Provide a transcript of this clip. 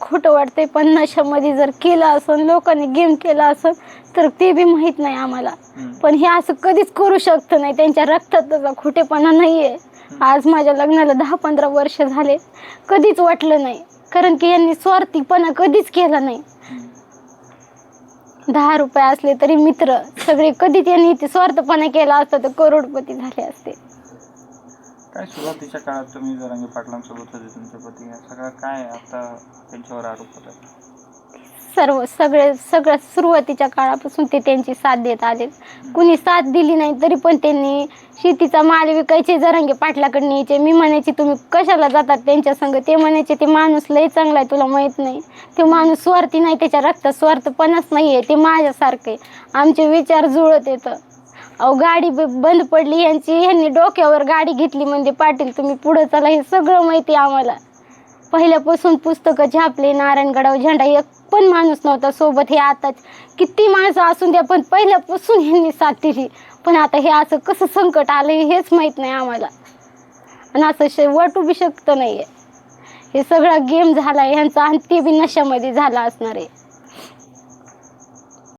खोटं वाटतंय. पण नशामध्ये जर केलं असं लोकांनी गेम केला असं तर ते बी माहीत नाही आम्हाला. पण हे असं कधीच करू शकत नाही. त्यांच्या रक्तात त्याचा खोटेपणा नाही आहे आज माझ्या लग्नाला दहा पंधरा वर्ष झाले. कधीच वाटलं नाही. कारण की यांनी स्वार्थीपणा कधीच केला नाही. दहा रुपये असले तरी मित्र सगळे कधी त्यांनी ते स्वार्थपणा केला असता तर करोडपती झाले असते. काय सुरुवातीच्या काळात तुम्ही जरांगे पाटलांसोबत होते तुमचे पती? सगळं काय आता त्यांच्यावर आरोप होतात सर्व सगळे सगळ्या सुरुवातीच्या काळापासून ते त्यांची साथ देत आले कुणी साथ दिली नाही तरी पण त्यांनी शेतीचा माल विकायचे जरांगे पाटलाकडे न्यायचे. मी म्हणायचे तुम्ही कशाला जातात त्यांच्या संग? ते म्हणायचे ते माणूस लय चांगला आहे तुला माहीत नाही. ते माणूस स्वार्थी नाही त्याच्या रक्तात स्वार्थपणाच नाही आहे ते माझ्यासारखं आहे. आमचे विचार जुळत येतं. अहो गाडी ब- बंद पडली यांची ह्यांनी डोक्यावर गाडी घेतली म्हणजे पाटील तुम्ही पुढं चला हे सगळं माहिती आहे आम्हाला. पहिल्यापासून पुस्तकं छापले नारायणगडावर झेंडा एक पण माणूस नव्हता सोबत. हे आताच किती माणसं असून द्या पण पहिल्यापासून ह्यांनी साथ दिली. पण आता हे असं कसं संकट आलं हेच माहीत नाही आम्हाला. आणि असं शे वाटू बी शकतं नाही आहे हे सगळा गेम झाला आहे ह्यांचा आणि ते बी नशामध्ये झाला असणार आहे.